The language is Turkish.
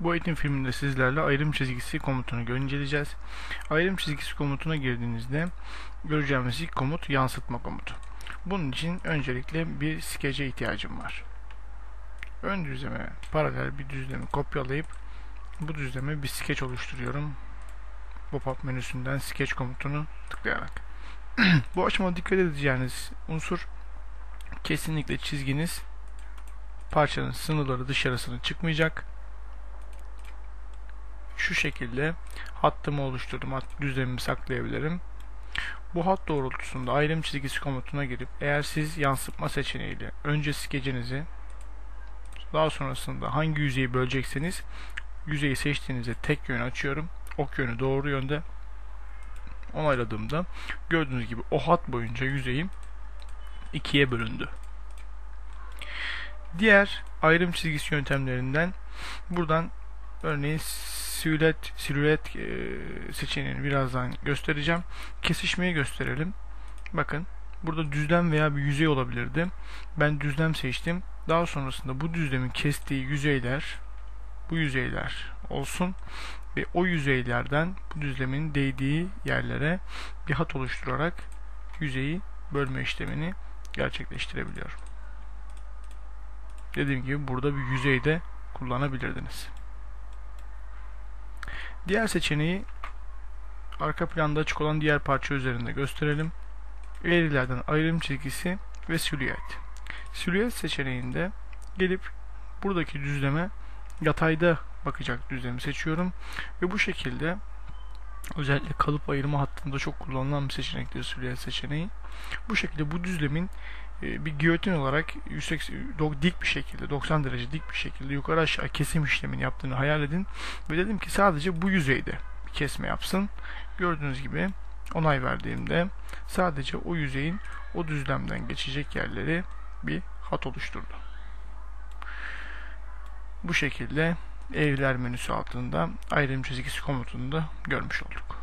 Bu eğitim filminde sizlerle ayrım çizgisi komutunu inceleyeceğiz. Ayrım çizgisi komutuna girdiğinizde göreceğimiz ilk komut yansıtma komutu. Bunun için öncelikle bir skece ihtiyacım var. Ön düzleme paralel bir düzlemi kopyalayıp bu düzleme bir skeç oluşturuyorum. Pop-up menüsünden sketch komutunu tıklayarak. bu aşamada dikkat edeceğiniz unsur kesinlikle çizginiz parçanın sınırları dışarısına çıkmayacak şu şekilde hattımı oluşturdum. Hat düzlemimi saklayabilirim. Bu hat doğrultusunda ayrım çizgisi komutuna girip eğer siz yansıtma seçeneğiyle önce skecinizi daha sonrasında hangi yüzeyi bölecekseniz yüzeyi seçtiğinizde tek yön açıyorum. Ok yönü doğru yönde onayladığımda gördüğünüz gibi o hat boyunca yüzeyim ikiye bölündü. Diğer ayrım çizgisi yöntemlerinden buradan örneğin silüet, silüet e, seçeneğini birazdan göstereceğim. Kesişmeyi gösterelim. Bakın burada düzlem veya bir yüzey olabilirdi. Ben düzlem seçtim. Daha sonrasında bu düzlemin kestiği yüzeyler bu yüzeyler olsun ve o yüzeylerden bu düzlemin değdiği yerlere bir hat oluşturarak yüzeyi bölme işlemini gerçekleştirebiliyorum. Dediğim gibi burada bir yüzeyde kullanabilirdiniz. Diğer seçeneği arka planda açık olan diğer parça üzerinde gösterelim. Eğrilerden ayrım çizgisi ve silüet. Silüet seçeneğinde gelip buradaki düzleme yatayda bakacak düzlemi seçiyorum ve bu şekilde özellikle kalıp ayırma hattında çok kullanılan bir seçenektir silüet seçeneği. Bu şekilde bu düzlemin bir giyotin olarak 180, dik bir şekilde 90 derece dik bir şekilde yukarı aşağı kesim işlemini yaptığını hayal edin ve dedim ki sadece bu yüzeyde bir kesme yapsın. Gördüğünüz gibi onay verdiğimde sadece o yüzeyin o düzlemden geçecek yerleri bir hat oluşturdu. Bu şekilde evler menüsü altında ayrım çizgisi komutunu da görmüş olduk.